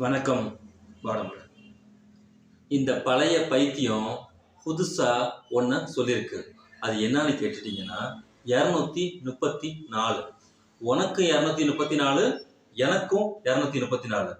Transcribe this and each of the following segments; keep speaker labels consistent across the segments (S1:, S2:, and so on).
S1: வணக்கம் வாடமுடன் இந்த பழைய பைத்தியம் புதுசாக ஒன்று சொல்லியிருக்கு அது என்னன்னு கேட்டுட்டீங்கன்னா இரநூத்தி முப்பத்தி நாலு. உனக்கு இரநூத்தி முப்பத்தி நாலு எனக்கும் இரநூத்தி முப்பத்தி நாலு.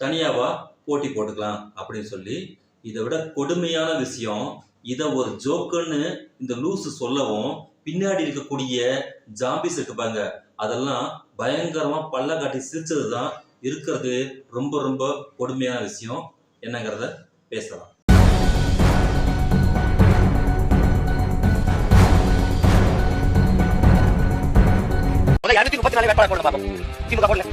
S1: தனியாவா போட்டி போட்டுக்கலாம் அப்படின்னு சொல்லி இதை விட கொடுமையான விஷயம் இதை ஒரு ஜோக்குன்னு இந்த லூஸு சொல்லவும் பின்னாடி இருக்கக்கூடிய ஜாம்பிஸ் இருக்குப்பாங்க அதெல்லாம் பயங்கரமாக பல்ல காட்டி சிரிச்சது தான் இருக்கிறது ரொம்ப ரொம்ப கொடுமையான விஷயம் என்னங்கிறத பேசலாம்.
S2: முதல்ல இருநூத்தி முப்பத்தி நாலு வேட்பாளர் போடுங்க பாப்போம். திமுக போடுங்க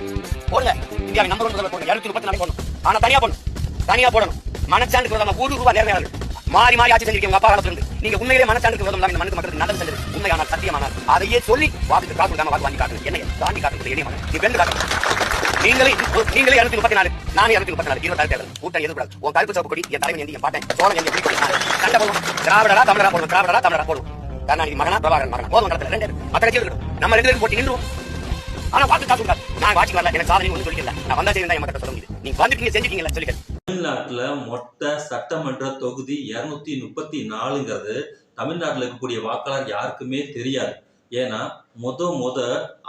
S2: போடுங்க. இந்தியாவின் நம்பர் ஒன் முதல்வர் போடுங்க இருநூத்தி முப்பத்தி நாலு போடணும். ஆனா தனியா போடணும். தனியா போடணும். மனச்சாண்டுக்கு விரோதமா ஒரு ரூபாய் நேர்மையாளர் மாறி மாறி ஆட்சி செஞ்சிருக்கீங்க உங்க அப்பா காலத்துல இருந்து. நீங்க உண்மையிலே மனச்சாண்டுக்கு விரோதம் இல்லாம இந்த மனுக்கு மக்களுக்கு நல்லது செஞ்சது. உண்மையானால் சத்தியமானால் அதையே சொல்லி வாக்கு காசு கொடுக்காம வாக்கு வாங்கி காட்டுங்க என்ன தாண்டி காட்டுறது எளிய மகன். நீ வென்று காட்டுங்க நீங்களே நீங்களே இருநூத்தி முப்பத்தி நாலு. நானும் இருநூத்தி முப்பத்தி நாலு. இருபத்தாறு தேர்தல். கூட்டம் எதிர்க்கூடாது உன் கருப்பு சோப்பு கொடி என் தலைவன் என் பாட்டேன் சோழன் என் சண்டை போடுவோம். திராவிடரா தமிழரா போடுவோம். திராவிடரா தமிழரா போடுவோம். கருணாநிதி மகனா பிரபாகரன் மகனா. போதும் கடத்துல ரெண்டு இருக்கட்டும் நம்ம ரெண்டு பேரும் போட்டி நின்றுவோம். ஆனா வாக்கு காசு நான் ஆட்சிக்கு வரல. எனக்கு சாதனை ஒன்றும் சொல்லிக்கல. நான் வந்தா சரி என் சொல்ல முடியுது. நீங்க வந்துட்டீங்க செஞ்சுட்டீங்களா சொல்லிக்க
S1: மொத்த சட்டமன்ற தொகுதி இருநூத்தி முப்பத்தி நாலுங்கிறது தமிழ்நாட்டில் இருக்கக்கூடிய வாக்காளர் யாருக்குமே தெரியாது. ஏன்னா முத முத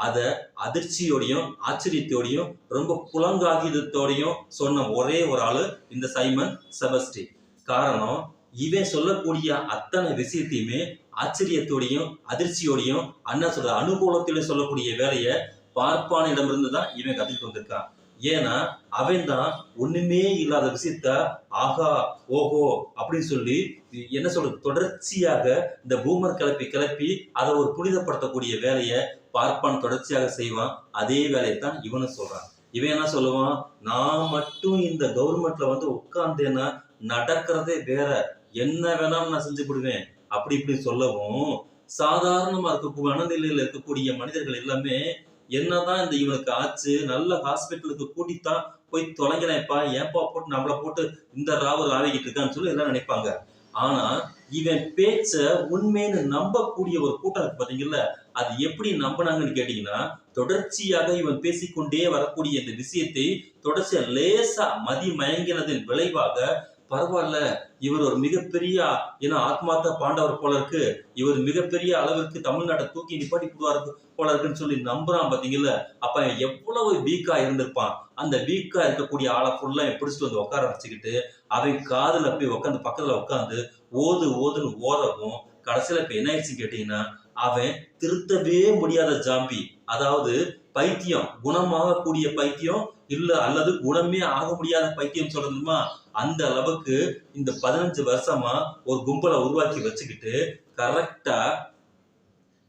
S1: அதை அதிர்ச்சியோடையும் ஆச்சரியத்தோடையும் ரொம்ப புலங்காகிதத்தோடையும் சொன்ன ஒரே ஒரு ஆள் இந்த சைமன் செபஸ்டி. காரணம் இவன் சொல்லக்கூடிய அத்தனை விஷயத்தையுமே ஆச்சரியத்தோடையும் அதிர்ச்சியோடையும் அண்ணா சொல்ற அனுகூலத்தோடையும் சொல்லக்கூடிய வேலையை பார்ப்பானிடமிருந்து தான் இவன் கற்றுக்கிட்டு வந்திருக்கான். ஏன்னா அவன் தான் ஒண்ணுமே இல்லாத விஷயத்த ஆகா ஓஹோ அப்படின்னு சொல்லி என்ன சொல்றது தொடர்ச்சியாக இந்த பூமர் கிளப்பி கிளப்பி அதை ஒரு புனிதப்படுத்தக்கூடிய வேலையை பார்ப்பான் தொடர்ச்சியாக செய்வான். அதே வேலையை தான் இவனும் சொல்றான். இவன் என்ன சொல்லுவான்? நான் மட்டும் இந்த கவர்மெண்ட்ல வந்து உட்கார்ந்தேன்னா நடக்கிறதே வேற. என்ன வேணாலும் நான் செஞ்சு விடுவேன். அப்படி இப்படி சொல்லவும் சாதாரணமா இருக்கக்கூடிய மனநிலையில இருக்கக்கூடிய மனிதர்கள் எல்லாமே என்னதான் இந்த இவனுக்கு ஆச்சு? நல்ல ஹாஸ்பிட்டலுக்கு கூட்டித்தான் போய் தொலைங்கிறேன்ப்பா ஏன்பா போட்டு நம்மள போட்டு இந்த ராவல் ஆவிக்கிட்டு இருக்கான்னு சொல்லி எல்லாம் நினைப்பாங்க. ஆனா இவன் பேச்ச உண்மைன்னு நம்பக்கூடிய ஒரு கூட்டம் இருக்கு பாத்தீங்கல்ல? அது எப்படி நம்பினாங்கன்னு கேட்டீங்கன்னா தொடர்ச்சியாக இவன் பேசிக்கொண்டே வரக்கூடிய இந்த விஷயத்தை தொடர்ச்சியா லேசா மதி மயங்கினதன் விளைவாக பரவாயில்ல. இவர் ஒரு மிகப்பெரிய ஏன்னா ஆத்மார்த்த பாண்டவர் போல இருக்கு. இவர் மிகப்பெரிய அளவிற்கு தமிழ்நாட்டை தூக்கி நிப்பாட்டி போடுவார் போல இருக்குன்னு சொல்லி நம்புறான் பாத்தீங்கல்ல. அப்ப எவ்வளவு வீக்கா இருந்திருப்பான். அந்த வீக்கா இருக்கக்கூடிய ஆளை ஃபுல்லா பிடிச்சிட்டு வந்து உட்கார வச்சுக்கிட்டு அவன் காதுல போய் உட்காந்து பக்கத்துல உட்காந்து ஓது ஓதுன்னு ஓதவும் கடைசியில இப்ப என்ன ஆயிடுச்சு கேட்டீங்கன்னா அவன் திருத்தவே முடியாத ஜாம்பி. அதாவது பைத்தியம் குணமாகக்கூடிய பைத்தியம் இல்ல அல்லது குணமே ஆக முடியாத பைத்தியம் சொல்லணுமா? அந்த அளவுக்கு இந்த பதினஞ்சு வருஷமா ஒரு கும்பலை உருவாக்கி வச்சுக்கிட்டு கரெக்டா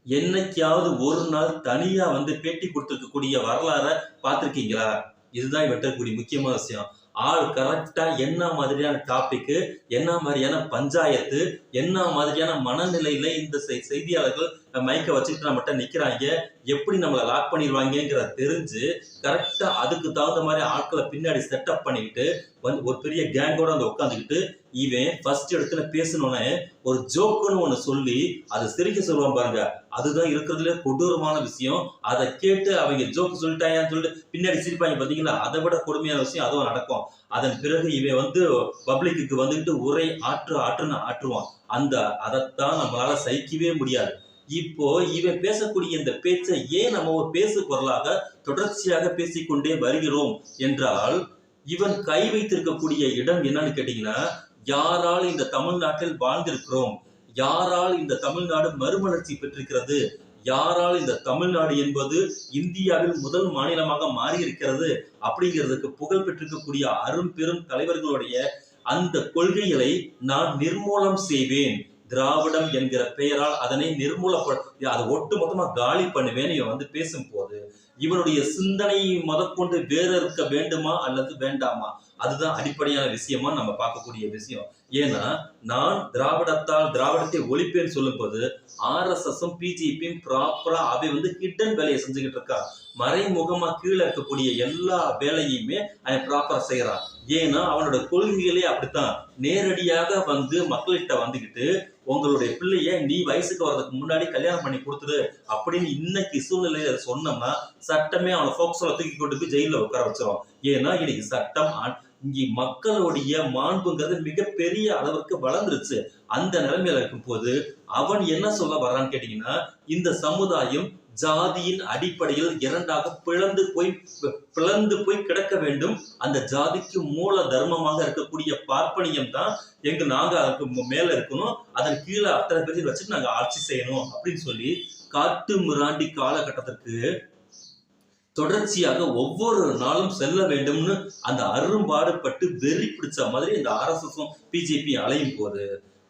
S1: என்னைக்காவது ஒரு நாள் தனியா வந்து பேட்டி கொடுத்துருக்கக்கூடிய வரலாற பார்த்திருக்கீங்களா? இதுதான் வெட்டக்கூடிய முக்கியமான விஷயம். ஆள் கரெக்டா என்ன மாதிரியான டாபிக்கு என்ன மாதிரியான பஞ்சாயத்து என்ன மாதிரியான மனநிலையில இந்த செய்தியாளர்கள் மைக்கை வச்சுக்கிட்டு நம்மகிட்ட நிக்கிறாங்க. எப்படி நம்மளை லாக் பண்ணிடுவாங்கங்கிறத தெரிஞ்சு கரெக்டா அதுக்கு தகுந்த மாதிரி ஆட்களை பின்னாடி செட்டப் பண்ணிக்கிட்டு வந்து ஒரு பெரிய கேங்கோட வந்து உட்காந்துக்கிட்டு இவன் ஃபர்ஸ்ட் இடத்துல பேசணுன்னே ஒரு ஜோக்குன்னு ஒன்று சொல்லி அதை சிரிக்க சொல்லுவான் பாருங்க. அதுதான் இருக்கிறதுல கொடூரமான விஷயம். அதை கேட்டு அவங்க ஜோக்கு சொல்லிட்டாங்கன்னு சொல்லிட்டு பின்னாடி சிரிப்பாங்க. பார்த்தீங்களா? அதை விட கொடுமையான விஷயம் அதுவும் நடக்கும். அதன் பிறகு இவன் வந்து பப்ளிக்கு வந்துக்கிட்டு உரை ஆற்று ஆற்றுன்னு ஆற்றுவான். அந்த அதைத்தான் நம்மளால சகிக்கவே முடியாது. இப்போ இவன் பேசக்கூடிய இந்த பேச்சை ஏன் நம்ம ஒரு பேசு பொருளாக தொடர்ச்சியாக பேசிக்கொண்டே வருகிறோம் என்றால் இவன் கை வைத்திருக்கக்கூடிய இடம் என்னன்னு கேட்டீங்கன்னா யாரால் இந்த தமிழ்நாட்டில் வாழ்ந்திருக்கிறோம்? யாரால் இந்த தமிழ்நாடு மறுமலர்ச்சி பெற்றிருக்கிறது? யாரால் இந்த தமிழ்நாடு என்பது இந்தியாவில் முதல் மாநிலமாக மாறி இருக்கிறது அப்படிங்கிறதுக்கு புகழ் பெற்றிருக்கக்கூடிய அரும் பெரும் தலைவர்களுடைய அந்த கொள்கைகளை நான் நிர்மூலம் செய்வேன். திராவிடம் என்கிற பெயரால் அதனை நிர்மூலப்பட அதை ஒட்டு மொத்தமா காலி பண்ணுவேன் இவன் வந்து பேசும்போது இவனுடைய சிந்தனை முதற்கொண்டு வேற இருக்க வேண்டுமா அல்லது வேண்டாமா? அதுதான் அடிப்படையான விஷயமா நம்ம பார்க்கக்கூடிய விஷயம். ஏன்னா நான் திராவிடத்தால் திராவிடத்தை ஒழிப்பேன்னு சொல்லும்போது ஆர்எஸ்எஸும் பிஜேபியும் ப்ராப்பரா அவை வந்து ஹிட்டன் வேலையை செஞ்சுக்கிட்டு இருக்கா. மறைமுகமா கீழே இருக்கக்கூடிய எல்லா வேலையுமே அவன் ப்ராப்பரா செய்யறான் ஏன்னா அவனோட கொள்கைகளே அப்படித்தான். நேரடியாக வந்து மக்கள்கிட்ட வந்துகிட்டு உங்களுடைய பிள்ளைய நீ வயசுக்கு வர்றதுக்கு முன்னாடி கல்யாணம் பண்ணி கொடுத்துரு அப்படின்னு இன்னைக்கு சூழ்நிலையில சொன்னோம்னா சட்டமே அவனை ஃபோக்ஸோல தூக்கி கொண்டு போய் ஜெயில உட்கார வச்சிடும் ஏன்னா இன்னைக்கு சட்டம் இங்கே மக்களுடைய மாண்புங்கிறது மிகப்பெரிய அளவுக்கு வளர்ந்துருச்சு. அந்த நிலைமையில இருக்கும் போது அவன் என்ன சொல்ல வர்றான்னு கேட்டீங்கன்னா இந்த சமுதாயம் ஜாதியின் அடிப்படையில் இரண்டாக பிளந்து போய் பிளந்து போய் கிடக்க வேண்டும். அந்த ஜாதிக்கு மூல தர்மமாக இருக்கக்கூடிய பார்ப்பனியம் தான் எங்க நாங்க அதுக்கு மேல இருக்கணும். அதன் கீழே அத்தனை பேரையும் வச்சுட்டு நாங்க ஆட்சி செய்யணும் அப்படின்னு சொல்லி காட்டு மிராண்டி காலகட்டத்திற்கு தொடர்ச்சியாக ஒவ்வொரு நாளும் செல்ல வேண்டும்னு அந்த அரும்பாடுபட்டு வெறி பிடிச்ச மாதிரி இந்த ஆர்எஸ்எஸும் பிஜேபி அலையும் போது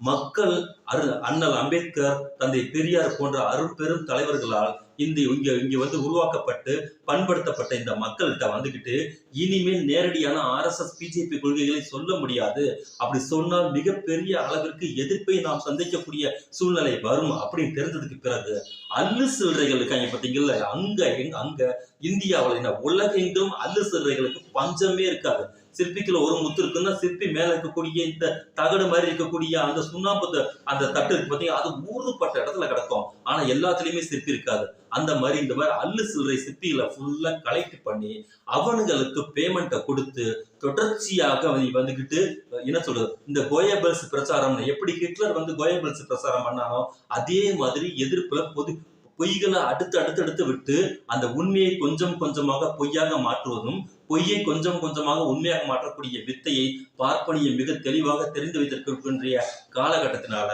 S1: மக்கள் அரு அண்ணல் அம்பேத்கர் தந்தை பெரியார் போன்ற அரும்பெரும் தலைவர்களால் இந்த இங்க இங்க வந்து உருவாக்கப்பட்டு பண்படுத்தப்பட்ட இந்த மக்கள்கிட்ட வந்துகிட்டு இனிமேல் நேரடியான ஆர்எஸ்எஸ் பிஜேபி கொள்கைகளை சொல்ல முடியாது. அப்படி சொன்னால் மிகப்பெரிய அளவிற்கு எதிர்ப்பை நாம் சந்திக்கக்கூடிய சூழ்நிலை வரும் அப்படின்னு தெரிஞ்சதுக்கு பிறகு அல்லு சில்லறைகள் இருக்காங்க பார்த்தீங்களா அங்க எங்க அங்க இந்தியாவில் என்ன உலகெங்கும் அல்லு சில்லறைகளுக்கு பஞ்சமே இருக்காது. சிற்பிக்குள்ள ஒரு முத்து இருக்குன்னா சிற்பி மேல இருக்கக்கூடிய இந்த தகடு மாதிரி இருக்கக்கூடிய அந்த சுண்ணாம்பு அந்த தட்டு இருக்கு பார்த்தீங்கன்னா அது ஊறுபட்ட இடத்துல கிடக்கும். ஆனா எல்லாத்துலயுமே சிற்பி இருக்காது. அந்த மாதிரி இந்த மாதிரி அல்லு சில்லறை சிப்பிகளை ஃபுல்லா கலெக்ட் பண்ணி அவனுங்களுக்கு பேமெண்ட்டை கொடுத்து தொடர்ச்சியாக வந்துகிட்டு என்ன சொல்றது இந்த கோயபல்ஸ் பிரச்சாரம் எப்படி ஹிட்லர் வந்து கோயபல்ஸ் பிரச்சாரம் பண்ணானோ அதே மாதிரி எதிர்ப்புல பொது பொய்களை அடுத்து அடுத்து அடுத்து விட்டு அந்த உண்மையை கொஞ்சம் கொஞ்சமாக பொய்யாக மாற்றுவதும் பொய்யை கொஞ்சம் கொஞ்சமாக உண்மையாக மாற்றக்கூடிய வித்தையை பார்ப்பனிய மிக தெளிவாக தெரிந்து வைத்திருக்கின்ற காலகட்டத்தினால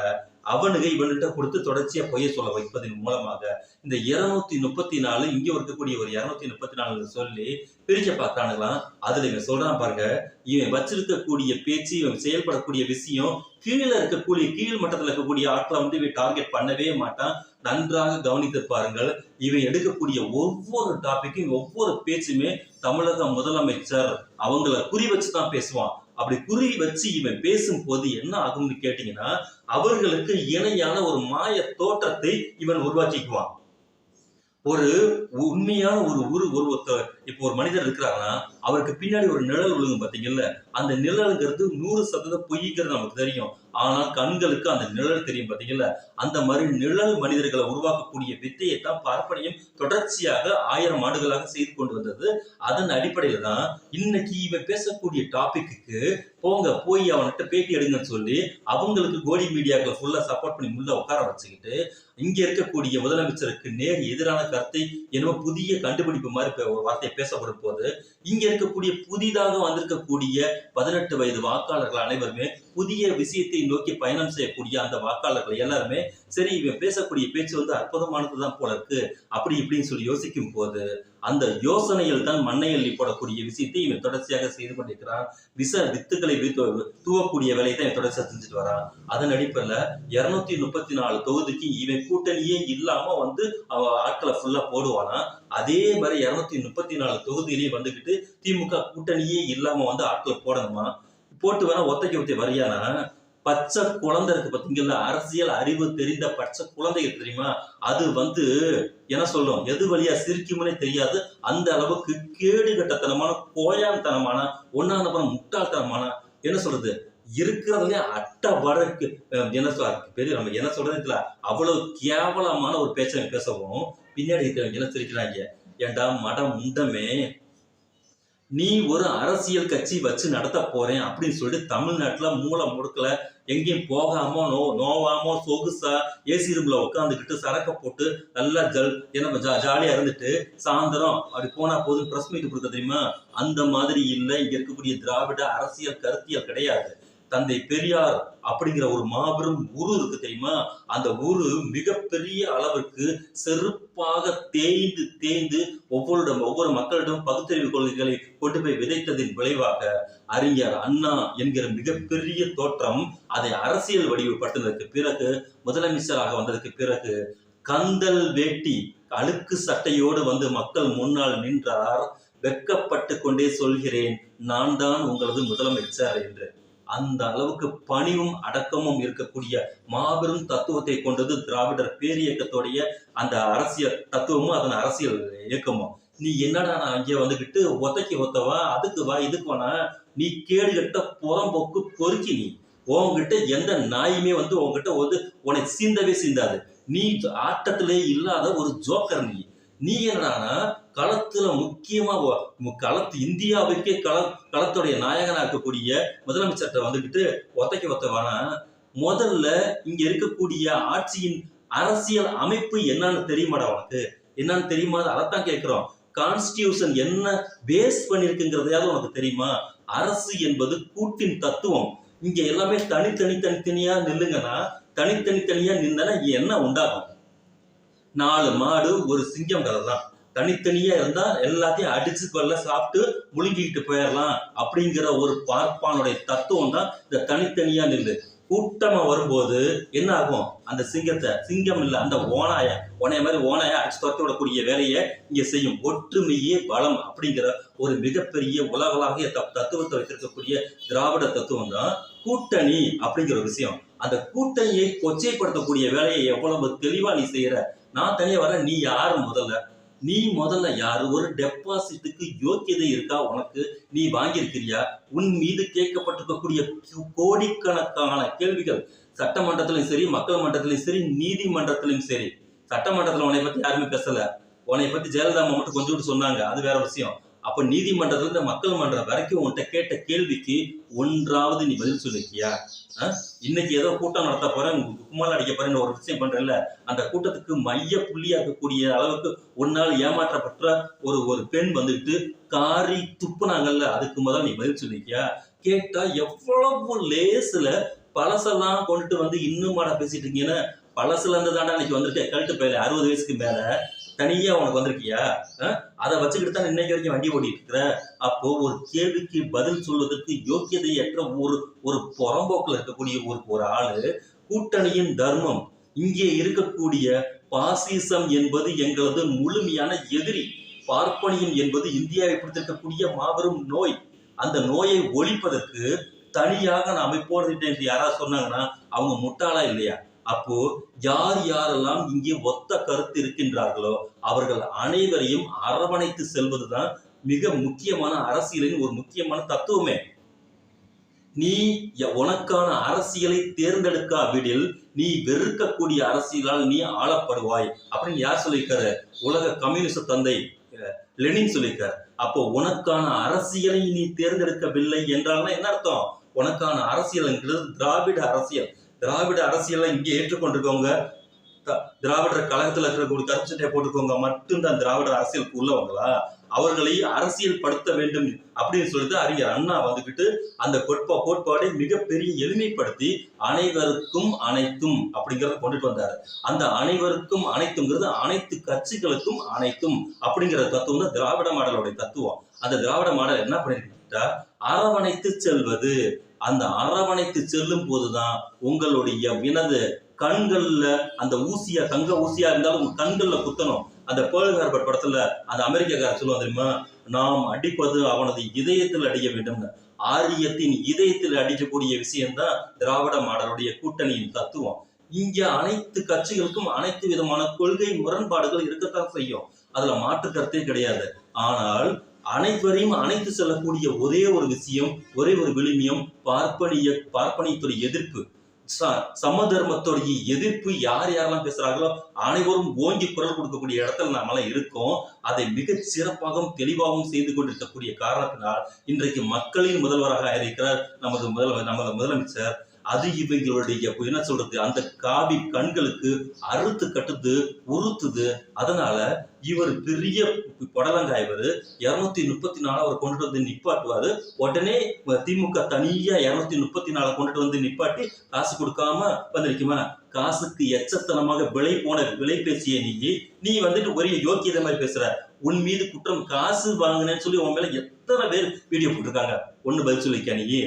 S1: அவனுக்கு இவன்கிட்ட கொடுத்து தொடர்ச்சியா பொய்யை சொல்ல வைப்பதன் மூலமாக இந்த இருநூத்தி முப்பத்தி நாலு இங்க இருக்கக்கூடிய ஒரு இருநூத்தி முப்பத்தி நாலு சொல்லி பிரிக்க பார்க்கறானுங்களாம். அதுல இவன் சொல்றான் பாருங்க இவன் வச்சிருக்கக்கூடிய பேச்சு இவன் செயல்படக்கூடிய விஷயம் கீழே இருக்கக்கூடிய கீழ் மட்டத்துல இருக்கக்கூடிய ஆட்களை வந்து இவன் டார்கெட் பண்ணவே மாட்டான். நன்றாக கவனித்து பாருங்கள். இவன் எடுக்கக்கூடிய ஒவ்வொரு டாபிக்கும் ஒவ்வொரு பேச்சுமே தமிழக முதலமைச்சர் அவங்கள குறி வச்சு தான் பேசுவான். அப்படி குறி வச்சு இவன் பேசும் போது என்ன ஆகும்னு கேட்டீங்கன்னா அவர்களுக்கு இணையான ஒரு மாய தோற்றத்தை இவன் உருவாக்கிக்குவான். ஒரு உண்மையான ஒரு உரு உருவத்தை இப்போ ஒரு மனிதர் இருக்கிறாங்கன்னா அவருக்கு பின்னாடி ஒரு நிழல் விழுகும் பாத்தீங்கல்ல? அந்த நிழலுங்கிறது நூறு சதவீதம் பொய்ங்கிறது நமக்கு தெரியும். ஆனால் கண்களுக்கு அந்த நிழல் தெரியும் பாத்தீங்கல்ல அந்த மாதிரி நிழல் மனிதர்களை உருவாக்கக்கூடிய வித்தையை தான் பார்ப்பனையும் தொடர்ச்சியாக ஆயிரம் ஆண்டுகளாக செய்து கொண்டு வந்தது. அதன் அடிப்படையில் தான் இன்னைக்கு இவன் பேசக்கூடிய டாபிக்கு போங்க போய் அவன்கிட்ட பேட்டி எடுங்கன்னு சொல்லி அவங்களுக்கு கோடி மீடியாக்களை ஃபுல்லா சப்போர்ட் பண்ணி முள்ள உட்கார வச்சுக்கிட்டு இங்க இருக்கக்கூடிய முதலமைச்சருக்கு நேர் எதிரான கருத்தை என்னவோ புதிய கண்டுபிடிப்பு மாதிரி ஒரு வார்த்தையை பேசப்படும் போது இங்க இருக்கக்கூடிய புதிதாக வந்திருக்கக்கூடிய பதினெட்டு வயது வாக்காளர்கள் அனைவருமே புதிய விஷயத்தை நோக்கி பயணம் செய்யக்கூடிய அந்த வாக்காளர்கள் எல்லாருமே சரி இவன் பேசக்கூடிய பேச்சு வந்து அற்புதமானதுதான் போல இருக்கு அப்படி இப்படின்னு சொல்லி யோசிக்கும் போது அந்த யோசனையில் தான் மண்ணை அள்ளி போடக்கூடிய விஷயத்தை இவன் தொடர்ச்சியாக செய்து கொண்டிருக்கிறான். விச வித்துக்களை தூவக்கூடிய வேலையை தான் இவன் தொடர்ச்சியாக செஞ்சுட்டு வரான். அதன் அடிப்படையில் இருநூத்தி முப்பத்தி நாலு தொகுதிக்கு இவன் கூட்டணியே இல்லாம வந்து அவ ஆட்களை ஃபுல்லா போடுவானா? அதே மாதிரி இருநூத்தி முப்பத்தி நாலு தொகுதியிலேயே வந்துகிட்டு திமுக கூட்டணியே இல்லாம வந்து ஆட்களை போடணுமா? போட்டு வேணா ஒத்தைக்கு ஒத்தி வரியானா? பச்சை குழந்தை இருக்கு பார்த்தீங்களா அரசியல் அறிவு தெரிந்த பச்சை குழந்தைகள் தெரியுமா? அது வந்து என்ன சொல்லும் எது வழியா சிரிக்கும்னே தெரியாது. அந்த அளவுக்கு கேடு கட்டத்தனமான கோயான்தனமான ஒன்னாம் நபரம் முட்டாள்தனமான என்ன சொல்றது? இருக்கிறதுலே அட்ட வடக்கு என்ன சொல்ற பெரிய நம்ம என்ன சொல்றது தெரியல. அவ்வளவு கேவலமான ஒரு பேச்சை பேசவும் பின்னாடி இருக்கிறவங்க என்ன சிரிக்கிறாங்க? ஏண்டா மடம் முண்டமே நீ ஒரு அரசியல் கட்சி வச்சு நடத்த போறேன் அப்படின்னு சொல்லிட்டு தமிழ்நாட்டுல மூளை முடுக்கல எங்கேயும் போகாம நோ நோவாமோ சொகுசா ஏசி ரூம்ல உட்காந்துக்கிட்டு சரக்க போட்டு நல்லா ஜல் என்ன ஜா ஜாலியா இருந்துட்டு சாயந்தரம் அப்படி போனா போதும் பிரஸ் மீட் கொடுக்க தெரியுமா? அந்த மாதிரி இல்லை இங்க இருக்கக்கூடிய திராவிட அரசியல் கருத்தியல் கிடையாது. தந்தை பெரியார் அப்படிங்கிற ஒரு மாபெரும் உரு இருக்கு தெரியுமா? அந்த உரு மிகப்பெரிய அளவிற்கு செருப்பாக தேய்ந்து தேய்ந்து ஒவ்வொரு ஒவ்வொரு மக்களிடம் பகுத்தறிவு கொள்கைகளை கொண்டு போய் விதைத்ததின் விளைவாக அறிஞர் அண்ணா என்கிற மிகப்பெரிய தோற்றம் அதை அரசியல் வடிவுபடுத்தினதற்கு பிறகு முதலமைச்சராக வந்ததற்கு பிறகு கந்தல் வேட்டி அழுக்கு சட்டையோடு வந்து மக்கள் முன்னால் நின்றார். வெட்கப்பட்டு கொண்டே சொல்கிறேன் நான் தான் உங்களது முதலமைச்சர் என்று. அந்த அளவுக்கு பணிவும் அடக்கமும் இருக்கக்கூடிய மாபெரும் தத்துவத்தை கொண்டது திராவிடர் பேரியக்கத்துடைய அந்த அரசியல் தத்துவமும் அதன் அரசியல் இயக்கமும். நீ என்னடா நான் அங்கே வந்துக்கிட்டு ஒத்தைக்கு ஒத்தவா அதுக்கு வா இதுக்கு வேணா நீ கேடு கட்ட புறம்போக்கு பொறுக்கி நீ. உன்கிட்ட எந்த நாயுமே வந்து உன்கிட்ட வந்து உன்னை சீந்தவே சீந்தாது. நீ ஆட்டத்திலே இல்லாத ஒரு ஜோக்கர் நீ. நீ என்னடானா களத்துல முக்கியமா களத்து இந்தியாவுக்கே கள களத்துடைய நாயகனா இருக்கக்கூடிய முதலமைச்சர்கிட்ட வந்துக்கிட்டு ஒத்தைக்கு ஒத்தவானா முதல்ல இங்க இருக்கக்கூடிய ஆட்சியின் அரசியல் அமைப்பு என்னன்னு தெரியுமாடா உனக்கு? என்னன்னு தெரியுமா? அதைத்தான் கேட்கிறோம். கான்ஸ்டியூஷன் என்ன பேஸ் பண்ணிருக்குங்கிறதையாவது உனக்கு தெரியுமா? அரசு என்பது கூட்டின் தத்துவம். இங்க எல்லாமே தனித்தனி தனித்தனியா நில்லுங்கன்னா தனித்தனி தனியா நின்னா என்ன உண்டாகும்? நாலு மாடு ஒரு சிங்கம் கதை தான் தனித்தனியா இருந்தா எல்லாத்தையும் அடிச்சு கொள்ள சாப்பிட்டு முழுங்கிக்கிட்டு போயிடலாம் அப்படிங்கிற ஒரு பார்ப்பானுடைய தத்துவம் தான் இந்த தனித்தனியா நில்லு கூட்டமா வரும்போது என்ன ஆகும்? அந்த சிங்கத்தை சிங்கம் இல்ல அந்த ஓனாய ஓனைய மாதிரி ஓனாய அடிச்சு துரத்தி விடக்கூடிய வேலையை இங்க செய்யும். ஒற்றுமையே பலம் அப்படிங்கிற ஒரு மிகப்பெரிய உலகளாகிய த- தத்துவத்தை வைத்திருக்கக்கூடிய திராவிட தத்துவம் தான் கூட்டணி அப்படிங்கிற விஷயம். அந்த கூட்டணியை கொச்சைப்படுத்தக்கூடிய வேலையை எவ்வளவு தெளிவா நீ செய்யற நான் தெரிய வர நீ யார் முதல்ல? நீ முதல்ல யாரு? ஒரு டெபாசிட்டுக்கு யோக்கியதை இருக்கா உனக்கு? நீ வாங்கியிருக்கிறியா? உன் மீது கேட்கப்பட்டிருக்கக்கூடிய கோடிக்கணக்கான கேள்விகள் சட்டமன்றத்திலும் சரி மக்கள் மன்றத்திலும் சரி நீதிமன்றத்திலும் சரி. சட்டமன்றத்தில் உன்னை பத்தி யாருமே பேசல. உன்னை பத்தி ஜெயலலிதா மட்டும் மட்டும் கொஞ்சோண்டு சொன்னாங்க. அது வேற விஷயம். அப்ப நீதிமன்றத்துல மக்கள் மன்றம் வரைக்கும் உன்கிட்ட கேட்ட கேள்விக்கு ஒன்றாவது நீ பதில் சொல்லிருக்கியா? இன்னைக்கு ஏதோ கூட்டம் நடத்த போறேன் உப்புமால அடிக்க போறேன்னு ஒரு விஷயம் பண்றேன்ல அந்த கூட்டத்துக்கு மைய புள்ளியா இருக்கக்கூடிய அளவுக்கு உன்னால் ஏமாற்றப்பட்ட ஒரு ஒரு பெண் வந்துட்டு காரி துப்புனாங்கல்ல அதுக்கு முதல்ல நீ பதில் சொல்லிருக்கியா? கேட்டா எவ்வளவு லேசுல பழசெல்லாம் கொண்டுட்டு வந்து இன்னுமாடா பேசிட்டு இருக்கீங்கன்னா பழசுல இருந்து தாண்டா இன்னைக்கு வந்திருக்க கழட்டு பயில அறுபது வயசுக்கு மேல. தனியா உனக்கு வந்திருக்கியா? அதை வச்சுக்கிட்டு தான் இன்னைக்கு வரைக்கும் வண்டி ஓடிட்டு இருக்கிற அப்போ ஒரு கேள்விக்கு பதில் சொல்வதற்கு யோக்கியதையற்ற ஒரு ஒரு புறம்போக்கில் இருக்கக்கூடிய ஒரு ஒரு ஆளு கூட்டணியின் தர்மம். இங்கே இருக்கக்கூடிய பாசிசம் என்பது எங்களது முழுமையான எதிரி. பார்ப்பனியம் என்பது இந்தியாவை பிடித்திருக்கக்கூடிய மாபெரும் நோய். அந்த நோயை ஒழிப்பதற்கு தனியாக நான் அமைப்போடுகிட்டேன் என்று யாராவது சொன்னாங்கன்னா அவங்க முட்டாளா இல்லையா? அப்போ யார் யாரெல்லாம் இங்கே ஒத்த கருத்து இருக்கின்றார்களோ அவர்கள் அனைவரையும் அரவணைத்து செல்வதுதான் மிக முக்கியமான அரசியலின் ஒரு முக்கியமான தத்துவமே. நீ ய- உனக்கான அரசியலை தேர்ந்தெடுக்காவிடில் நீ வெறுக்கக்கூடிய அரசியலால் நீ ஆளப்படுவாய் அப்படின்னு யார் சொல்லியிருக்காரு? உலக கம்யூனிஸ்ட தந்தை லெனின் சொல்லியிருக்காரு. அப்போ உனக்கான அரசியலை நீ தேர்ந்தெடுக்கவில்லை என்றால்னா என்ன அர்த்தம்? உனக்கான அரசியல்ங்கிறது திராவிட அரசியல். திராவிட அரசியலை இங்கே ஏற்றுக்கொண்டிருக்கவங்க திராவிடர் கழகத்தில் இருக்கக்கூடிய கருப்பு சட்டையை போட்டுக்கோங்க மட்டும்தான் திராவிட அரசியலுக்கு உள்ளவங்களா? அவர்களை அரசியல் படுத்த வேண்டும் அப்படின்னு சொல்லிட்டு அறிஞர் அண்ணா வந்துகிட்டு அந்த கோட்பா கோட்பாடை மிகப்பெரிய எளிமைப்படுத்தி அனைவருக்கும் அனைத்தும் அப்படிங்கிறத கொண்டுட்டு வந்தார். அந்த அனைவருக்கும் அனைத்துங்கிறது அனைத்து கட்சிகளுக்கும் அனைத்தும் அப்படிங்கிற தத்துவம் தான் திராவிட மாடலுடைய தத்துவம். அந்த திராவிட மாடல் என்ன பண்ணிருக்கிட்டா அரவணைத்து செல்வது. அந்த அரவணைத்து செல்லும் போதுதான் உங்களுடைய வினது கண்கள்ல அந்த ஊசியா தங்க ஊசியா இருந்தாலும் உங்க கண்கள்ல குத்தணும். அந்த பேர்ல் ஹார்பர் படத்துல அந்த அமெரிக்காக்காரர் சொல்லுவோம் தெரியுமா? நாம் அடிப்பது அவனது இதயத்தில் அடிய வேண்டும்னு ஆரியத்தின் இதயத்தில் அடிக்கக்கூடிய விஷயம்தான் திராவிட மாடலுடைய கூட்டணியின் தத்துவம். இங்க அனைத்து கட்சிகளுக்கும் அனைத்து விதமான கொள்கை முரண்பாடுகள் இருக்கத்தான் செய்யும். அதுல மாற்று கருத்தே கிடையாது. ஆனால் அனைவரையும் அணைத்து செல்லக்கூடிய ஒரே ஒரு விஷயம் ஒரே ஒரு விழுமியம் பார்ப்பனிய பார்ப்பனியத்துடைய எதிர்ப்பு. ச- சமதர்மத்துடைய எதிர்ப்பு யார் யாரெல்லாம் பேசுறாங்களோ அனைவரும் ஓங்கி குரல் கொடுக்கக்கூடிய இடத்துல நாமெல்லாம் இருக்கோம். அதை மிக சிறப்பாகவும் தெளிவாகவும் செய்து கொண்டிருக்கக்கூடிய காரணத்தினால் இன்றைக்கு மக்களின் முதல்வராக இருக்கிறார் நமது முதல்வர் நமது முதலமைச்சர் அது இவங்களுடைய என்ன சொல்றது? அந்த காவி கண்களுக்கு அறுத்து கட்டுது உறுத்துது. அதனால இவர் பெரிய புடலங்காய் இவர். இருநூத்தி முப்பத்தி நாலு அவர் கொண்டுட்டு வந்து நிப்பாட்டுவாரு. உடனே திமுக தனியா இருநூத்தி முப்பத்தி நாலு கொண்டுட்டு வந்து நிப்பாட்டி காசு கொடுக்காம வந்திருக்குமா? காசுக்கு எச்சத்தனமாக விலை போன விலை பேசிய நீ நீ வந்துட்டு ஒரே யோக்கியதை மாதிரி பேசுற. உன் மீது குற்றம் காசு வாங்கினேன்னு சொல்லி உன் மேல எத்தனை பேர் வீடியோ போட்டிருக்காங்க? ஒன்னு பதில் சொல்லிக்க நீ?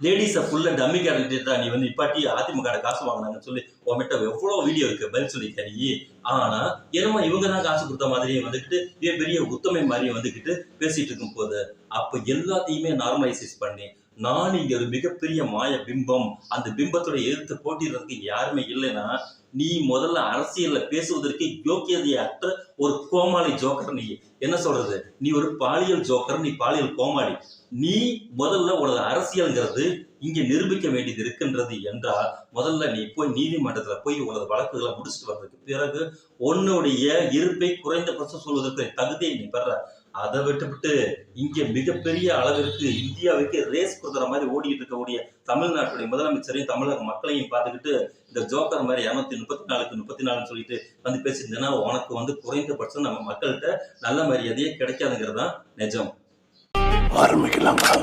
S1: லேடிஸை ஃபுல்லா டம்மி கேரக்டர் நீ வந்து நிப்பாட்டி அதிமுக காசு வாங்கினாங்கன்னு சொல்லி உன்கிட்ட எவ்வளவு வீடியோ இருக்கு பதில் சொல்லிக்க நீ ஆனா என்னமோ இவங்க தான் காசு கொடுத்த மாதிரியே வந்துக்கிட்டு இவன் பெரிய உத்தமை மாதிரியும் வந்துக்கிட்டு பேசிட்டு இருக்கும் போது அப்ப எல்லாத்தையுமே நார்மலைசைஸ் பண்ணி நான் இங்க ஒரு மிகப்பெரிய மாய பிம்பம் அந்த பிம்பத்தோட எதிர்த்து போட்டிடுறதுக்கு யாருமே இல்லைன்னா நீ முதல்ல அரசியல்ல பேசுவதற்கு யோக்கியதையற்ற ஒரு கோமாளி ஜோக்கர் நீ. என்ன சொல்றது? நீ ஒரு பாலியல் ஜோக்கர் நீ பாலியல் கோமாளி. நீ முதல்ல உனது அரசியல்ங்கிறது இங்க நிரூபிக்க வேண்டியது இருக்கின்றது என்றால் முதல்ல நீ போய் நீதிமன்றத்துல போய் உனது வழக்குகளை முடிச்சுட்டு வந்ததுக்கு பிறகு உன்னுடைய இருப்பை குறைந்தபட்சம் சொல்வதற்கு தகுதியை நீ பெற. அதை விட்டுவிட்டு இங்க மிகப்பெரிய அளவிற்கு இந்தியாவுக்கு ரேஸ் கொடுத்துற மாதிரி ஓடிட்டு இருக்கக்கூடிய தமிழ்நாட்டுடைய முதலமைச்சரையும் தமிழக மக்களையும் பார்த்துக்கிட்டு இந்த ஜோக்கர் மாதிரி இரநூத்தி முப்பத்தி நாலுக்கு முப்பத்தி நாலுன்னு சொல்லிட்டு வந்து பேசியிருந்தேன்னா உனக்கு வந்து குறைந்தபட்சம் நம்ம மக்கள்கிட்ட நல்ல மரியாதையே கிடைக்காதுங்கிறது தான் நிஜம்.
S3: ஆரம்பிக்கலாங்களா